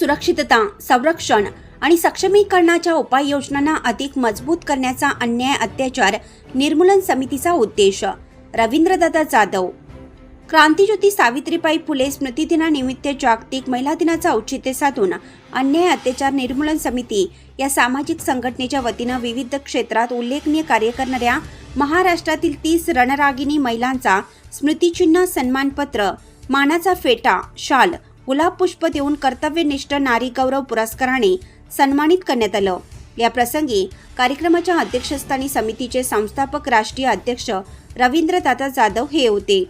सुरक्षितता संरक्षण आणि सक्षमीकरणाच्या उपाययोजनांना अधिक मजबूत करण्याचा अन्याय अत्याचार निर्मूलन समितीचा उद्देश. रवींद्रदादा जाधव. क्रांतीज्योती सावित्रीबाई फुले स्मृतिदिनानिमित्त जागतिक महिला दिनाचा औचित्य साधून अन्याय अत्याचार निर्मूलन समिती या सामाजिक संघटनेच्या वतीनं विविध क्षेत्रात उल्लेखनीय कार्य करणाऱ्या महाराष्ट्रातील तीस रणरागिणी महिलांचा स्मृतिचिन्ह सन्मानपत्र मानाचा फेटा शाल गुलाब पुष्प देऊन कर्तव्यनिष्ठ नारी गौरव पुरस्काराने सन्मानित करण्यात आलं. या प्रसंगी कार्यक्रमाच्या अध्यक्षस्थानी समितीचे संस्थापक राष्ट्रीय अध्यक्ष रवींद्रदादा जाधव हे होते.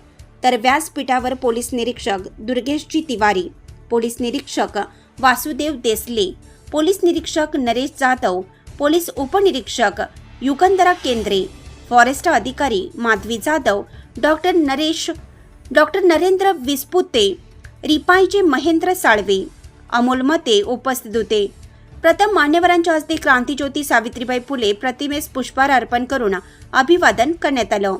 तर व्यासपीठावर पोलीस निरीक्षक दुर्गेशजी तिवारी पोलीस निरीक्षक वासुदेव देसले पोलीस निरीक्षक नरेश जाधव पोलीस उपनिरीक्षक युगंधरा केंद्रे फॉरेस्ट अधिकारी माधवी जाधव डॉक्टर नरेश डॉक्टर नरेंद्र विस्पुते रिपाईचे महेंद्र साळवे. अमोल मते उपस्थित होते. प्रथम मान्यवरांच्या हस्ते क्रांतीज्योती सावित्रीबाई फुले प्रतिमेस पुष्पहार अर्पण करून अभिवादन करण्यात आलं.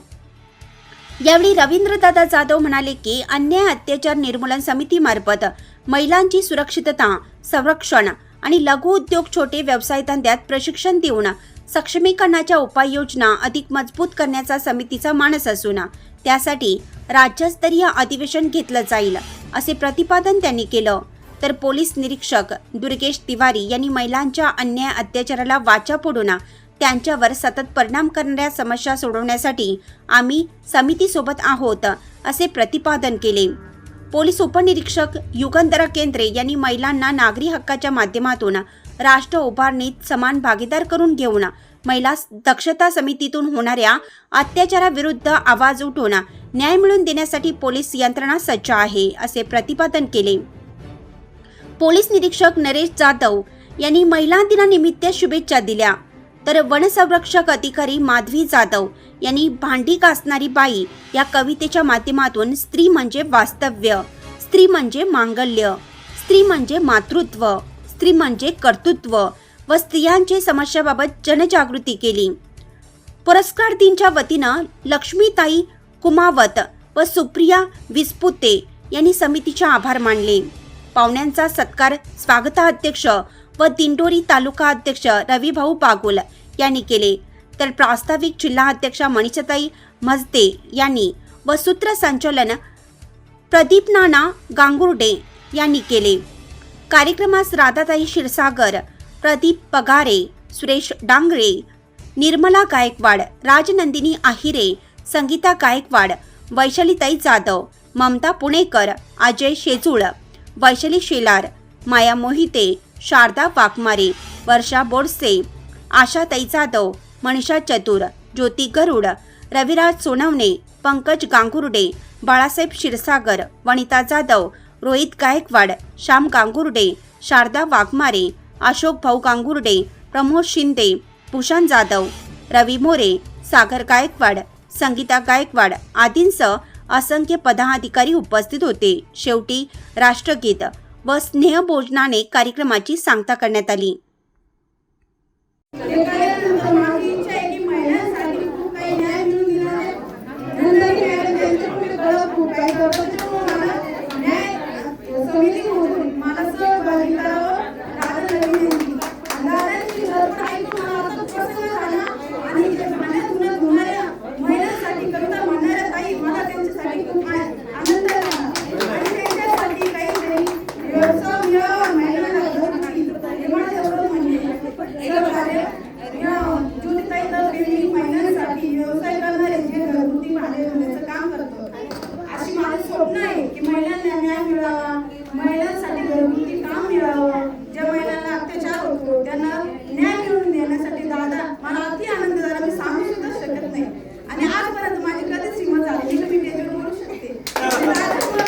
यावेळी रवींद्रदादा जाधव म्हणाले की अन्याय अत्याचार निर्मूलन समितीमार्फत महिलांची सुरक्षितता संरक्षण आणि लघु उद्योग छोटे व्यवसाय धंद्यात प्रशिक्षण देऊन सक्षमीकरणाच्या उपाययोजना अधिक मजबूत करण्याचा समितीचा मानस असून त्यासाठी राज्यस्तरीय अधिवेशन घेतलं जाईल असे प्रतिपादन त्यांनी केलं. तर पोलीस निरीक्षक दुर्गेश तिवारी यांनी महिलांच्या अन्याय अत्याचाराला वाचा फोडून त्यांच्यावर सतत परिणाम करणाऱ्या समस्या सोडवण्यासाठी आम्ही समितीसोबत आहोत असे प्रतिपादन केले. पोलीस उपनिरीक्षक युगंधरा केंद्रे यांनी महिलांना नागरी हक्काच्या माध्यमातून राष्ट्र उभारणीत समान भागीदार करून घेऊन महिला दक्षता समितीतून होणाऱ्या अत्याचाराविरुद्ध आवाज उठवणं न्याय मिळवून देण्यासाठी पोलीस यंत्रणा सज्ज आहे असे प्रतिपादन केले. पोलीस निरीक्षक नरेश जाधव यांनी महिला दिनानिमित्त शुभेच्छा दिल्या. तर वनसंरक्षक अधिकारी माधवी जाधव यांनी भांडी कासणारी बाई या कवितेच्या माध्यमातून स्त्री म्हणजे वास्तव्य स्त्री म्हणजे मांगल्य स्त्री म्हणजे मातृत्व स्त्री म्हणजे कर्तृत्व व स्त्रियांचे समस्याबाबत जनजागृती केली. पुरस्कार दिनच्या वतीनं लक्ष्मीताई कुमावत व सुप्रिया विस्पुते यांनी समितीचे आभार मानले. पाहुण्यांचा सत्कार स्वागताध्यक्ष व दिंडोरी तालुका अध्यक्ष रविभाऊ बागुल यांनी केले. तर प्रास्ताविक जिल्हा अध्यक्षा मनीषाताई मजते यांनी व सूत्रसंचालन प्रदीप नाना गांगुर्डे यांनी केले. कार्यक्रमास राधाताई क्षीरसागर प्रदीप पगारे सुरेश डांगरे निर्मला गायकवाड राजनंदिनी आहिरे संगीता गायकवाड वैशालीताई जाधव ममता पुणेकर अजय शेजूळ वैशाली शेलार माया मोहिते शारदा वाघमारे वर्षा बोरसे आशाताई जाधव मनीषा चतुर ज्योती गरुड रविराज सोनवणे पंकज गांगुर्डे बाळासाहेब क्षीरसागर वनिता जाधव रोहित गायकवाड श्याम गांगुर्डे शारदा वाघमारे अशोक भाऊ कांगुर्डे प्रमोद शिंदे भूषण जाधव रवी मोरे सागर गायकवाड संगीता गायकवाड आदींसह असंख्य पदाधिकारी उपस्थित होते. शेवटी राष्ट्रगीत व स्नेहभोजनाने कार्यक्रमाची सांगता करण्यात आली माझी इच्छा आहे की महिलांसाठी खूप काही न्याय मिळवून दिला आहे. नंदनी मॅडम यांच्या पुढे कळत खूप काही करतात. त्यामुळे मला न्याय समितीमधून मला सहभागी करावं दादा विनंती. दादांची भरपूर ऐकून मला असं प्रसन्न झालं आणि ते पाण्यातून धुणाऱ्या महिलांसाठी कविता म्हणणाऱ्या ताई मला त्यांच्यासाठी खूप आनंद झाला आणि त्यांच्यासाठी काहीतरी व्यवसाय मिळावा महिलांना घरगुती हे माझं एवढं म्हणणे आहे. एक कार्य या ज्योतिताई तलरेंनी महिलांसाठी व्यवसाय करणारे जे घरगुती भाडे होण्याचं काम करतो अशी माझं स्वप्न आहे की महिलांना न्याय मिळावा महिलांसाठी घरगुती काम मिळावं ज्या महिलांना अत्याचार होतो त्यांना न्याय मिळवून देण्यासाठी दादा मला अति आनंद झाला मी सांगू सुद्धा शकत नाही आणि आजपर्यंत माझी कधीच हिंमत झाली नाही की मी त्याच्यावर बोलू शकते आणि दादामुळे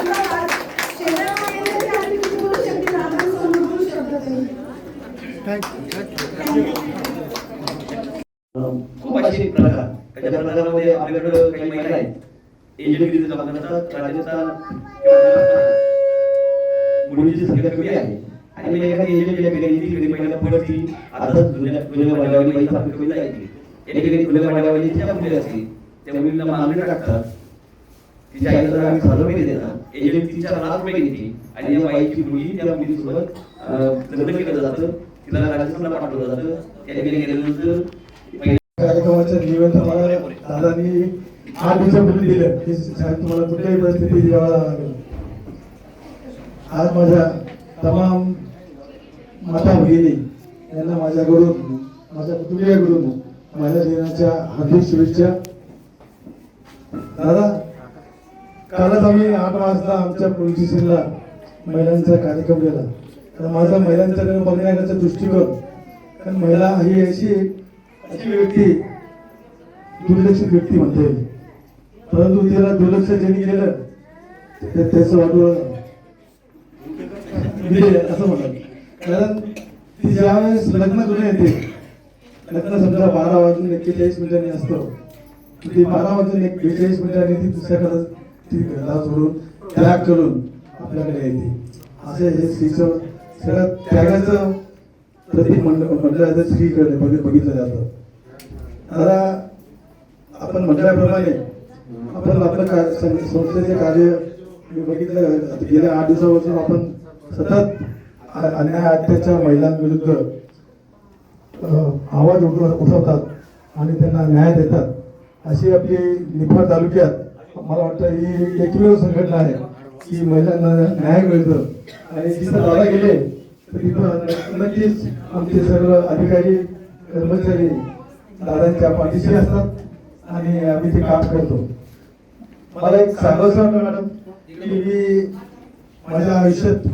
मला शेजारमध्ये येण्याची आणि मी बोलू शकते दादांसमोर बोलू शकत नाही खूप असे प्रकार त्याच्या प्रकारामध्ये आपल्याकडं काही महिला आहेत इंजिनिअरिंगचं काम करतात राजस्थान मुलीची संख्या कमी आहे आणि मग एखादी इंजिनिअरिंग केली गेली तिकडे महिला पडती आता जुन्या जुन्या महिलावाली बाई आपली कमी जायची एकेकाने जुन्या महिलावाली ज्या मुली असतील. त्या मुलींना मागणी टाकतात. तिच्या आईला जर आम्ही सहानुभूती देतात चार लाख रुपये घेतली आणि या बाईची मुलगी त्या मुलीसोबत लग्न केलं जातं. तिला राजस्थानला पाठवलं जातं. त्या ठिकाणी गेल्यानंतर कार्यक्रमाचं निवेदन मला दादांनी आठ दिवसापूर्वी दिलं. साहेब तुम्हाला कुठल्याही परिस्थितीत यावं लागेल. आज माझ्या तमाम माता भगिनी यांना माझ्याकडून माझ्या कुटुंबियाकडून माझ्या दिनाच्या हार्दिक शुभेच्छा. दादा कालच आम्ही आठ वाजता आमच्या पोलीस स्टेशनला महिलांचा कार्यक्रम केला. तर माझा महिलांच्याकडे बघण्याचा दृष्टिकोन कारण महिला ही अशी अशी व्यक्ती दुर्लक्षित व्यक्ती म्हणता येईल. परंतु तिला दुर्लक्ष ज्यांनी केलं ते त्याचं वाटून असं म्हणतात कारण ती ज्यावेळेस लग्न करून येते नंतर समजा बारा वाजून एक्केचाळीस मिनिटांनी असतो. ती बारा वाजून एक बेचाळीस मिनिटांनी ती दुसऱ्याकडे ती घरला सोडून त्याग करून आपल्याकडे येते. असे हे श्रीचं सगळं त्यागाचं प्रतीक मंडळ मंडळाचं श्रीकडे बघ बघितलं जातं. दादा आपण म्हटल्याप्रमाणे आपण आपलं कार्य संस्थेचे कार्य मी बघितलं गेल्या आठ दिवसापासून आपण सतत अन्याय अत्याचार महिलांविरुद्ध आवाज उठ उठवतात आणि त्यांना न्याय देतात. अशी आपली निफाड तालुक्यात मला वाटतं ही एकमेव संघटना आहे. की महिलांना न्याय मिळतं. आणि जिथं दादा गेले तर तिथं नक्कीच आमचे सर्व अधिकारी कर्मचारी दादांच्या पाठीशी असतात आणि आम्ही ते काम करतो. मला एक सांगायचं वाटतं मॅडम की मी माझ्या आयुष्यात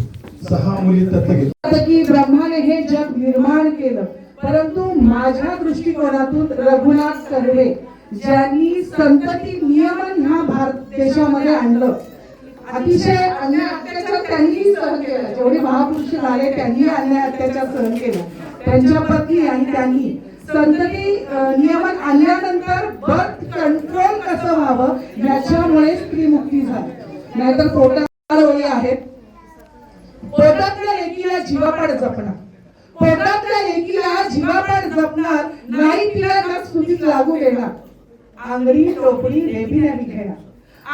सहा मुली तत्व घेतो की ब्रह्माने हे जग निर्माण केलं. परंतु माझ्या दृष्टिकोनातून रघुनाथ कर्वे ज्यांनी संतती नियमन ह्या भारत देशामध्ये आणलं अतिशय अन्याय अत्याचार त्यांनी सहन केला. जेवढे महापुरुष झाले त्यांनी अन्याय अत्याचार सहन केला. त्यांच्या पत्नी आणि त्यांनी संतती नियमन आणल्यानंतर बर्थ कंट्रोल कसं व्हावं याच्यामुळे स्त्री मुक्ती झाली. नाहीतर पोटात ओळी आहेत. पोटातल्या लेकीला जीवापाड जपणं. पोटातल्या लेकीला जीवापाड जपणार नाही तिला ना स्तुतीत लागू देणार. आंगरी टोपडी रेबी बी घेणार.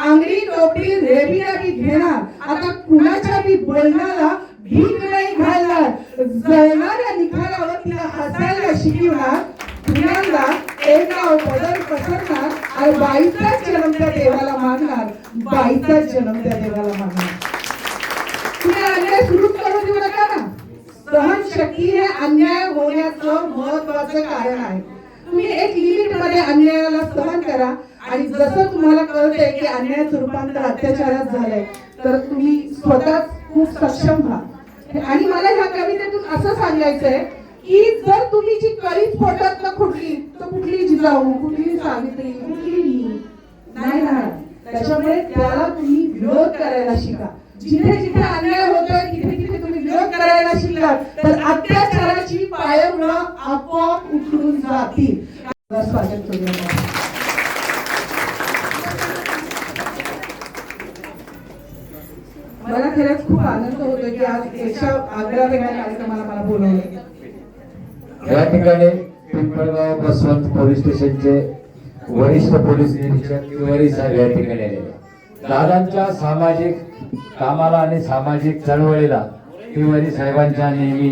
आंगरी टोपडी रेबी बी घेणार. आता कुणाच्या बी बोलण्याला भीक नाही घालणार. जळणाऱ्या निखारावर तिला हसायला शिकवणार. पुण्यांदा एक नाव बदल पसरणार आणि बाईचाच जन्म त्या देवाला मानणार. बाईचाच जन्म त्या देवाला मानणार. तुम्ही अन्याय सुरू करू देऊ नका ना. सहन शक्ती हे अन्याय होण्याचं महत्वाचं कारण आहे. तुम्ही एक लिमिटमध्ये अन्यायाला सहन करा. आणि जसं तुम्हाला कळतंय की अन्यायाचं रूपांतर अत्याचारात झालंय तर तुम्ही स्वतः खूप सक्षम व्हा. आणि मला ह्या कवितेतून असं सांगायचंय की जर तुम्ही जी कळीच पोटात न खुटली तर कुठली जिजाऊ कुठली सावित्री कुठली नाही राहणार. त्याच्यामुळे त्याला ठिकाणी पिंपळगाव बसवंत पोलीस स्टेशनचे वरिष्ठ पोलीस निरीक्षक तिवारी साहेब या ठिकाणी आलेले दादांच्या सामाजिक कामाला आणि सामाजिक चळवळीला तिवारी साहेबांच्या नेहमी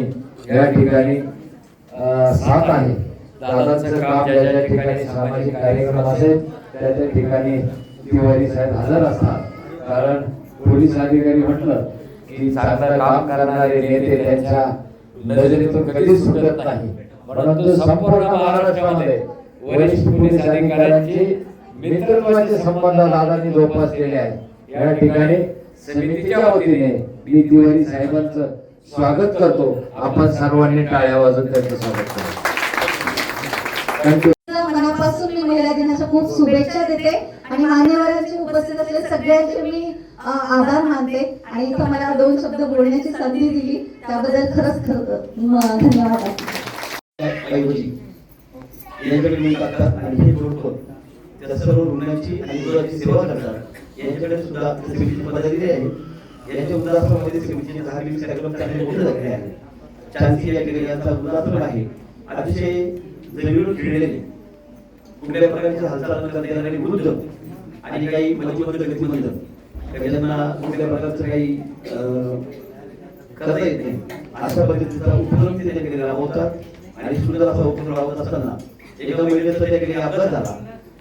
या ठिकाणी साथ आहे. दादांचं काम ज्या ज्या ठिकाणी सामाजिक कार्यक्रम असेल त्या त्या ठिकाणी तिवारी साहेब हजर असतात. कारण पोलीस अधिकारी म्हटलं की चांगलं काम करणारे नेते त्यांच्या नजरेतून कधीच सुटत नाही. परंतु संपूर्ण महाराष्ट्रामध्ये वरिष्ठ पोलीस अधिकाऱ्यांचे मित्रत्वाचे संबंध दादांनी जोपासलेले आहेत. या ठिकाणी समितीच्या वतीने मी तिवारी साहेबांचं स्वागत करतो. आपण सर्वांनी टाळ्या वाजून त्यांचं स्वागत करू. थँक्यू मनापासून मी महिला दिनाच्या खूप शुभेच्छा देते आणि मान्यवरांची उपस्थित असलेल्या सगळ्यांचे मी आभार मानते. आणि इथं मला दोन शब्द बोलण्याची संधी दिली. त्याबद्दल खरंच खरं धन्यवाद. ऐवजी यांच्याकडे मी टाकतात आणि हे जोडतो त्या सर्व रुग्णांची आणि गुरुची सेवा करतात. यांच्याकडे सुद्धा समितीची पदाधिकारी आहे यांच्या उदासनामध्ये समितीचे दहा दिवस कार्यक्रम चांगले मोठे झालेले आहे चांदी या ठिकाणी यांचा उदासन आहे. अतिशय जमिनीवर खेळलेले. कुठल्या प्रकारची हालचाल न करता येणारे वृद्ध आणि काही मध्यमंद गतिमंद किंवा ज्यांना कुठल्या प्रकारचं काही करता येत नाही. अशा पद्धतीचा उपक्रम तिथे त्या ठिकाणी राबवतात. आणि सुंदर असा उपक्रम राबवत असताना एका महिलेचा त्या ठिकाणी अपघात झाला.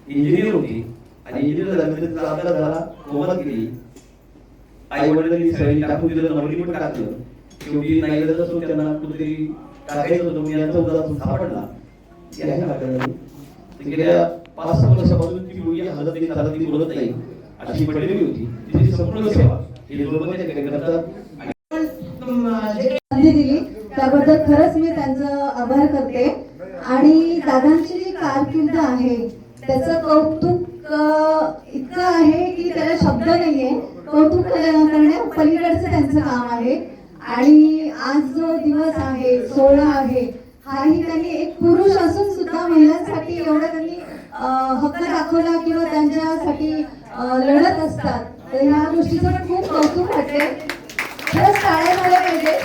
इंजिनियर होती. आणि इंजिनियर झाल्यानंतर तिचा अपघात झाला. कोमात गेली आई वडिलांनी सगळ्यांनी टाकून दिलं नवरी पण टाकलं. शेवटी नाही असून त्यांना कुठेतरी टाकायचं होतं म्हणून यांचा उदाहरण सापडला. गेल्या पाच सहा वर्षापासून ती मुलगी हलत नाही चालत नाही बोलत नाही. अशी पडलेली होती. तिची संपूर्ण सेवा हे दोघं त्या ठिकाणी करतात. दिली त्याबद्दल खरंच मी आभार करते. आणि दादांची जी कारकिर्द आहे त्याचं कौतुक इतकं आहे की त्याला शब्द नाहीये. कौतुक करण्या पलीकडचं त्यांचं काम आहे. आणि आज जो दिवस आहे सोहळा आहे हाही त्यांनी एक पुरुष असून सुद्धा महिलांसाठी एवढा त्यांनी हक्क दाखवला किंवा त्यांच्यासाठी लढत असतात. तर ह्या गोष्टीचं खूप कौतुक वाटते खरंच टाळ्या झाल्या पाहिजे.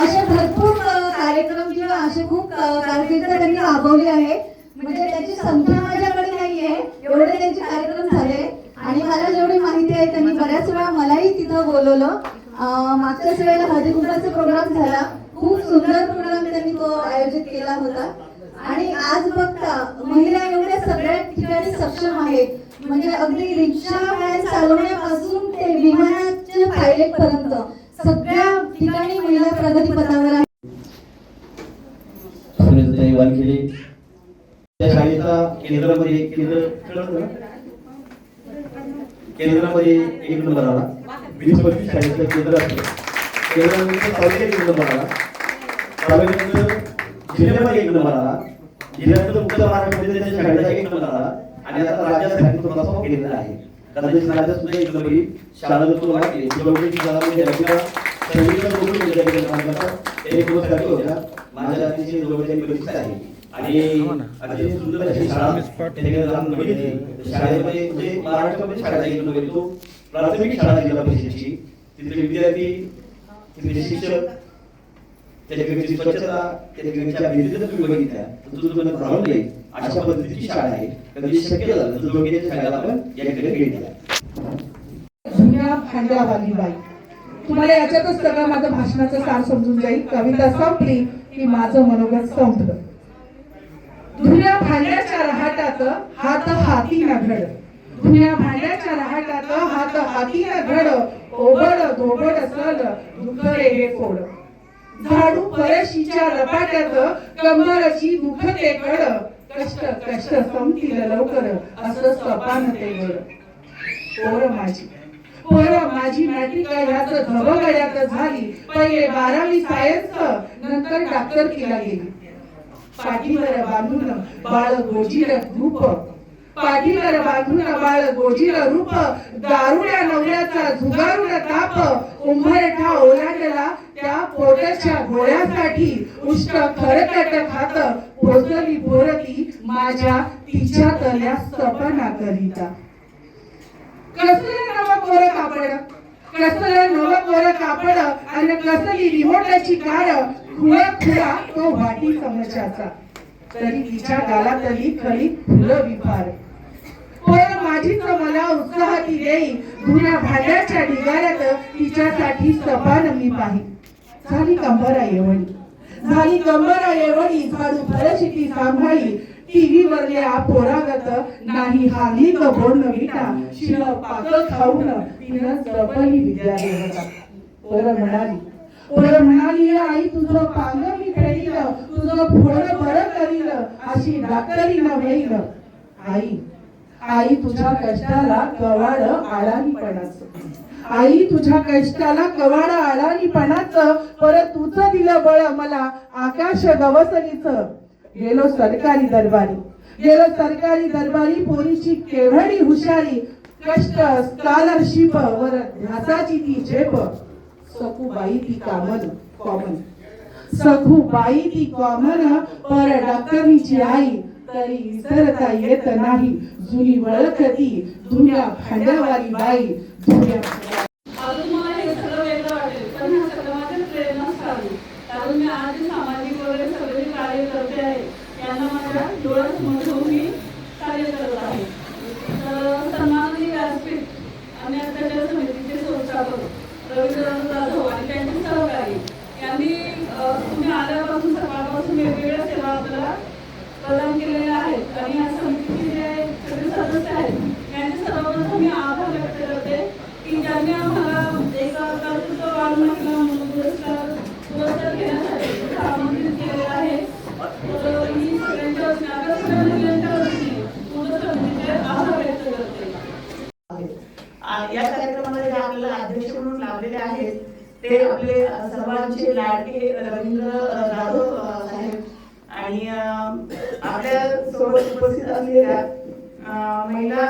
असे भरपूर कार्यक्रम किंवा असे खूप कारकीर्द त्यांनी राबवली आहे म्हणजे त्याची संख्या माझ्याकडे नाहीये. एवढे त्यांचे कार्यक्रम झाले. आणि मला जेवढी माहिती आहे त्यांनी बऱ्याच वेळा मलाही तिथं बोलवलं. मागच्याच वेळेला हळदी प्रोग्राम झाला. खूप सुंदर प्रोग्राम त्यांनी तो आयोजित केला होता. आणि आज बघता महिला एवढ्या सगळ्या ठिकाणी सक्षम आहेत. म्हणजे अगदी रिक्षा चालवण्यापासून ते विमानाच्या पायलट पर्यंत. सगळ्या ठिकाणी महिला वानखेडे त्या शाळेचा केंद्रामध्ये केंद्र केंद्रामध्ये एक नंबर आला. वीस पंचवीस शाळेचं केंद्र असतं. केंद्रामध्ये तालुक्यात एक नंबर आला. तालुक्यानंतर जिल्ह्यामध्ये एक नंबर आला. जिल्ह्यानंतर उत्तर महाराष्ट्रामध्ये त्याच्या शाळेचा एक नंबर आला. आणि आता राज्यासाठी तो केलेला आहे. राज्याच्या राज्यात शाळा जर वाटली बघून ठिकाणी काम करतात एक दिवस काही माझ्या अतिशय जवळच्या परिस्थिती आहे. आणि अतिशय सुंदर अशी शाळा त्या ठिकाणी जाऊन बघितली. शाळेमध्ये म्हणजे महाराष्ट्रामध्ये शाळा एक नंबर येतो प्राथमिक शाळा जिल्हा परिषदेची तिथले विद्यार्थी तिथले शिक्षक त्याच्या स्वच्छता त्याच्या तुम्ही बघितल्या. तर तुझं तुम्हाला येईल अशा पद्धतीची शाळा आहे. कधी शक्य झालं तर जोडीच्या शाळेला आपण या ठिकाणी भेट जुन्या भांड्यावाली बाई तुम्हाला याच्यातच सगळं माझं भाषणाचं सार समजून जाईल. कविता संपली की माझं मनोगत संपलं. धुन्या भांड्याच्या रहाटात हात हाती न घड धुन्या भांड्याच्या रहाटात हात हाती न घड ओबड धोबड सल दुखरे हे फोड. झाडू परशीच्या रपाट्यात कंबरची दुखते कड कष्ट कष्ट संपतील लवकर. असं सपान ते वड पोर माझी. पोर माझी मॅट्रिका ह्याच धबगड्यात झाली. पहिले बारावी सायन्स नंतर डॉक्टर केला गेली. पाठीवर बांधून बाळ गोजीर रूप पाठीवर बांधून बाळ गोजीर रूप दारुड्या नवऱ्याचा झुगारून ताप उंबरठा ओलांडला त्या पोटाच्या गोळ्यासाठी. उष्ट खरकट खात पोचली पोरती माझ्या तिच्या तल्या सपना करिता. कसलं नवं कोर कापड? कसलं नवं कोर कापड? आणि कसली रिमोटाची कार? खुळा खुळा तो वाटी समजाचा तरी तिच्या गालातली खरी फुलं विफार. पण माझीच मला उत्साह ती देई जुन्या भांड्याच्या ढिगाऱ्यात तिच्यासाठी सपान मी पाही. झाली कंबरा येवणी. झाली कंबरा येवणी. झाडू फरशिती सांभाळी. टीव्ही वरल्या पोरागत नाही हाली ग बोलणं विटा. शिळ पाक खाऊन तिनं जपली विद्या देवता पोरं म्हणाली. पोरं म्हणाली आई तुझं पांग मी फेडील तुझं फोड बरं करील अशी डॉक्टरी न आई आई तुझ्या कष्टाला कवाड आळानीपणाचं आई तुझ्या कष्टाला कवाड आळानीपणाचं परत तुझं दिलं बळ मला आकाश गवसनीच गेलो सरकारी दरबारी. गेलो सरकारी दरबारी पोरीची केवढी हुशारी कष्ट स्कॉलरशिप वर ध्यासाची ती झेप. सखूबाई ती कामन कॉमन सखूबाई ती कॉमन पर डॉक्टरीची आई तरी विसरता येत नाही. जुनी वळखती जुन्या भांड्यावाली बाई जुन्या अजून मला हे सगळं वेगळं वाटेल पण ह्या सगळं माझ्या प्रेरणाच चालू कारण मी आज जे सामाजिक वगैरे सगळे कार्य करते आहे यांना माझ्या डोळ्यासमोर ठेवून मी कार्य करत आहे तर सन्माननीय व्यासपीठ आणि अत्याचार समितीचे संस्थापक रवींद्रनाथ जाधव आणि त्यांचे सहकारी यांनी अ, तुम्ही आल्यापासून सकाळपासून वेगवेगळ्या सेवा आपल्याला प्रदान केलेल्या आहेत आणि या समितीचे जे सगळे सदस्य आहेत यांचे सर्वप्रथम मी आभार व्यक्त करते की ज्यांनी आम्हाला एक कर्तृत्ववान महिला म्हणून पुरस्कार पुरस्कार घेण्यासाठी आमंत्रित केलेलं आहे तर मी सगळ्यांच्या वतीने आपल्या सगळ्या महिलांच्या वतीने पूर्ण समितीचे आभार व्यक्त करते आ, या कार्यक्रमाला जे आपल्याला अध्यक्ष म्हणून लाभलेले आहेत ते आपले अ, सर्वांचे लाडके रवींद्र अ, जाधव अ, साहेब आणि अ, आपल्यासोबत उपस्थित असलेल्या महिला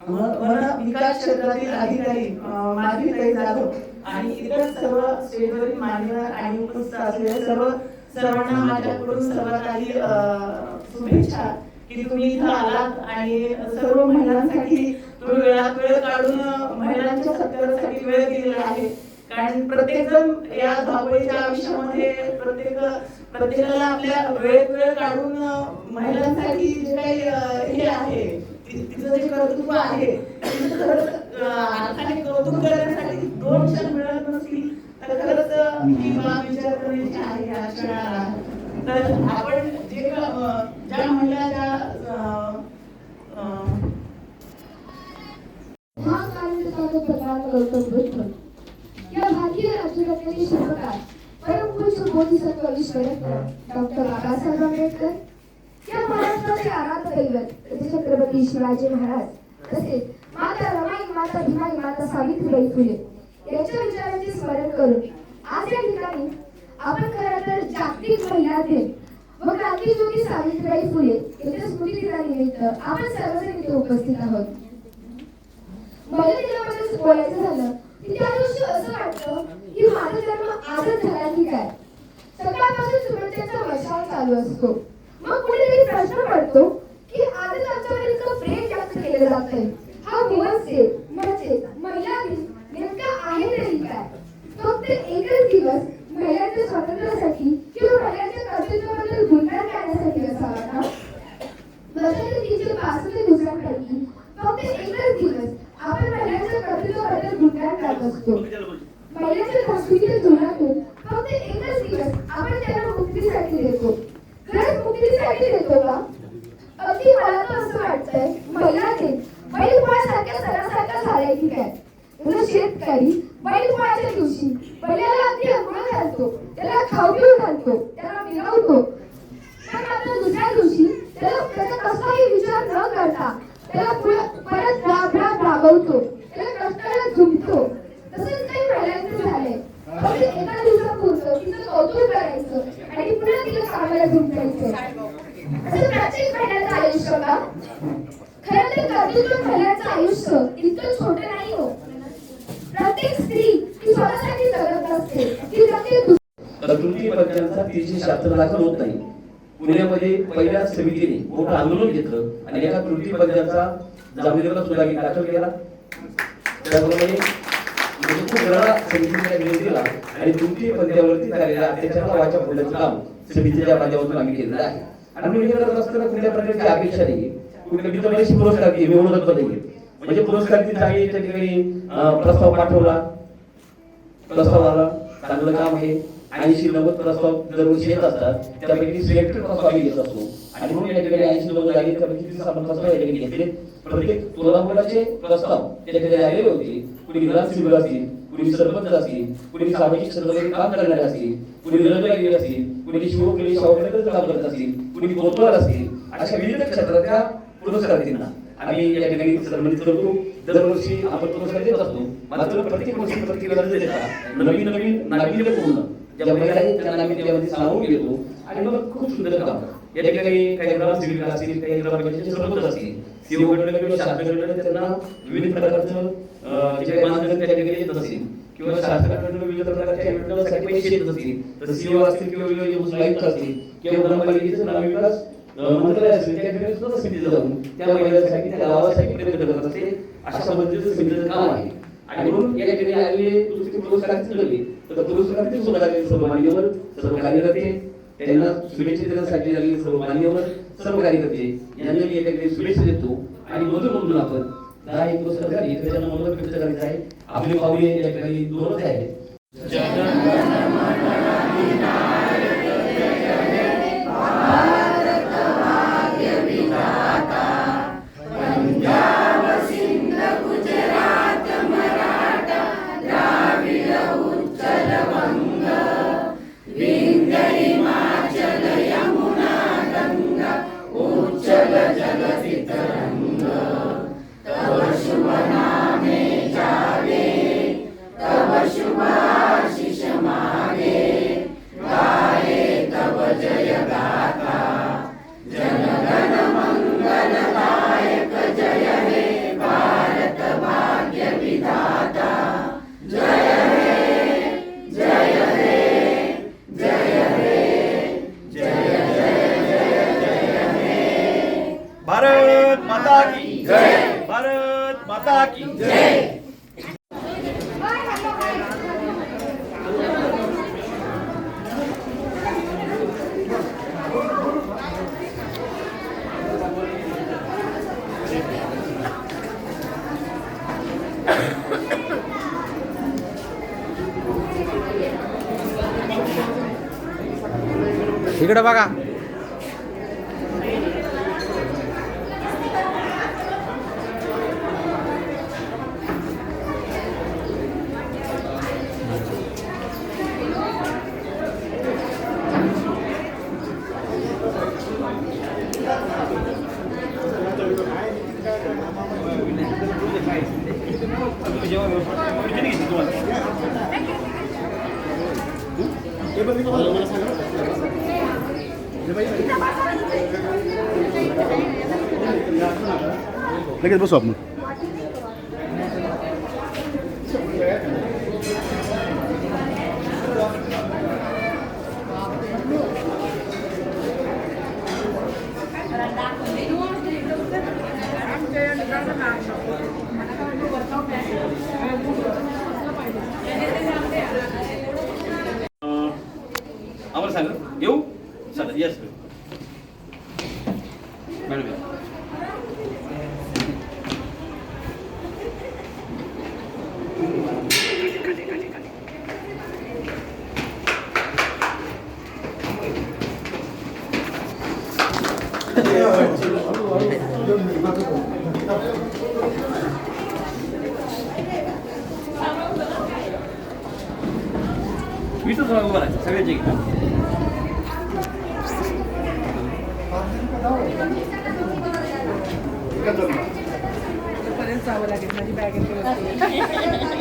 वन विकास क्षेत्रातील अधिकारी माधवी ताई जाधव आणि इतर सर्व स्टेजवरील मान्यवर आणि उपस्थित असलेले सर्व सर्वांना माझ्याकडून सर्वात आधी शुभेच्छा की तुम्ही इथं आलात आणि सर्व महिलांसाठी तुम्ही वेळात वेळ काढून महिलांच्या सत्कारासाठी वेळ दिलेला आहे. कारण प्रत्येक जण या धावपळीच्या आयुष्यामध्ये प्रत्येक प्रत्येकाला आपल्या वेळेत वेळ काढून महिलांसाठी जे काही हे आहे तिचं जे कर्तृत्व आहे तिचं खरंच अर्थाने कौतुक करण्यासाठी दोन क्षण मिळत नसतील तर खरंच ही बाब विचार करण्याची आहे या क्षणाला. तर आपण जे ज्या महिला ज्या हा कार्यक्रमाचा प्रकार गौतम डॉक्टर बाबासाहेब आंबेडकर या महाराष्ट्राचे आराध्य दैवत छत्रपती शिवाजी महाराज तसेच माता रमाई माता भीमाई माता सावित्रीबाई फुले यांच्या विचारांचे स्मरण करून आज या ठिकाणी आपण खरं तर जागतिक महिला दिन व क्रांतीज्योती सावित्रीबाई फुले यांच्या स्मृतिदिनानिमित्त आपण सर्वजण इथे उपस्थित आहोत. तिच्याबद्दल बोलायचं झालं की त्या दिवशी असं वाटतं की माझा जन्म आजच झाला की काय सकाळपासून शुभेच्छांचा मशाल चालू असतो. मग कुठेतरी प्रश्न पडतो की आजच आमच्यावर इतकं प्रेम व्यक्त केलं जातंय हा दिवस आहे म्हणजे महिला दिन नेमका आहे तरी काय फक्त एकच दिवस महिलांच्या स्वातंत्र्यासाठी किंवा महिलांच्या कर्तृत्वाबद्दल गुणगान करण्यासाठी असावा का वर्षातील तीनशे पासष्ट दिवसांपैकी फक्त एकच दिवस आपण महिलांच्या कर्तृत्वाबद्दल गुणगान करत असतो महिलांच्या संस्कृतीच्या जीवनातून फक्त एकच दिवस आपण त्यांना मुक्तीसाठी देतो खरंच मुक्तीसाठी देतो का अगदी मला तर असं वाटतंय महिला दिन बैलपोळ्यासारख्या सणासारखा झालाय की काय जसं शेतकरी बैलपोळ्याच्या दिवशी बैलाला अगदी अंघोळ घालतो त्याला खाऊ पिऊ घालतो त्याला मिरवतो पण मात्र दुसऱ्या दिवशी त्याला त्याचा कसलाही विचार न करता त्याला पुढे- परत राब राब राबवतो त्याला कष्टाला झुंपतो तसंच काही महिलांचं झालंय. फक्त एका दिवसापुरतं तिचं कौतुक करायचं आणि पुन्हा तिला कामाला झुंपायचं असं प्रत्येक आयुष्य का खरं तर कर्तृत्व आयुष्य इतकं छोटं नाही हो. प्रत्येक स्त्री ती स्वतःसाठी जगत असते. ती दाखल होत नाही. पुण्यामध्ये पहिल्या समितीने मोठं आंदोलन घेतलं आणि एका कृती पंचांचा जामीनला सुद्धा मी दाखल केला. त्याप्रमाणे म्हणजे खूप वेळा समितीने निर्णय दिला आणि तृतीय पद्यावरती झालेल्या अत्याचाराला वाचा फोडण्याचं काम समितीच्या माध्यमातून आम्ही केलेलं आहे. आणि मी करत असताना कुठल्या प्रकारची अपेक्षा नाही कुठल्या म्हणजे मित्रमंडळी पुरस्कार घे मी ओळखत नाही म्हणजे पुरस्कार ती जागे त्या ठिकाणी प्रस्ताव पाठवला. प्रस्ताव आला. चांगलं काम आहे. ऐंशी नव्वद प्रस्ताव दरवर्षी येत असतात त्यापैकी सिलेक्टेड प्रस्ताव आम्ही घेत असतो. आणि म्हणून या ठिकाणी ऐंशी नव्वद आले त्यापैकी तीस आपण प्रस्ताव या ठिकाणी घेतले. प्रत्येक तुलनामुलाचे प्रस्ताव त्या ठिकाणी आलेले होते. कुणी ग्रामसेवक असतील कुणी सरपंच असतील कुणी सामाजिक क्षेत्रामध्ये काम करणारे असतील कुणी निरंजन असतील कुणी शिवप्रेमी शाहूकडे काम करत असतील कुणी कोतवाल असतील अशा विविध क्षेत्रातल्या पुरस्कारार्थींना आम्ही या ठिकाणी सन्मानित करतो. दरवर्षी आपण पुरस्कार देत असतो. मात्र प्रत्येक वर्षी प्रत्येक वेळेला देता नवीन नवीन नाविन्यपूर्ण ज्या महिला आहेत त्यांना आम्ही त्यामध्ये सामावून घेतो आणि मग खूप सुंदर काम या ठिकाणी काही ग्रामसेविका असतील काही ग्रामपंचायतीचे सरपंच असतील सीओकडे किंवा शासनाकडे त्यांना विविध प्रकारचं अं, जे काही मानधन त्या ठिकाणी येत असेल किंवा शासनाकडून विविध प्रकारच्या योजनांसाठी पैसे येत असतील तर सीओ असतील किंवा विविध आयुक्त असतील किंवा ग्रामपालिकेचे ग्रामविकास अं, मंत्रालय असेल त्या ठिकाणी सुद्धा समिती जाऊन त्या महिलांसाठी त्या गावासाठी प्रयत्न करत असते अशा समितीचं काम आहे आणि म्हणून या ठिकाणी आलेले दुसरे पुरस्कार दिले तर पुरस्कार सुद्धा आलेले सर्व मान्यवर सर्व कार्यकर्ते त्यांना शुभेच्छा देण्यासाठी आलेले सर्व मान्यवर सर्व कार्यकर्ते. यांना मी एकाकडे शुभेच्छा देतो. आणि मधून म्हणून आपण दहा एक दिवस झाली त्याच्यानं मनोगत व्यक्त करायचं आहे. आपले पावले या ठिकाणी दोनच आहे माता की जय। इकडे बघा. लगेच बसू आपण उभा राहायचं सगळ्यांचे जावं लागेल माझी बॅग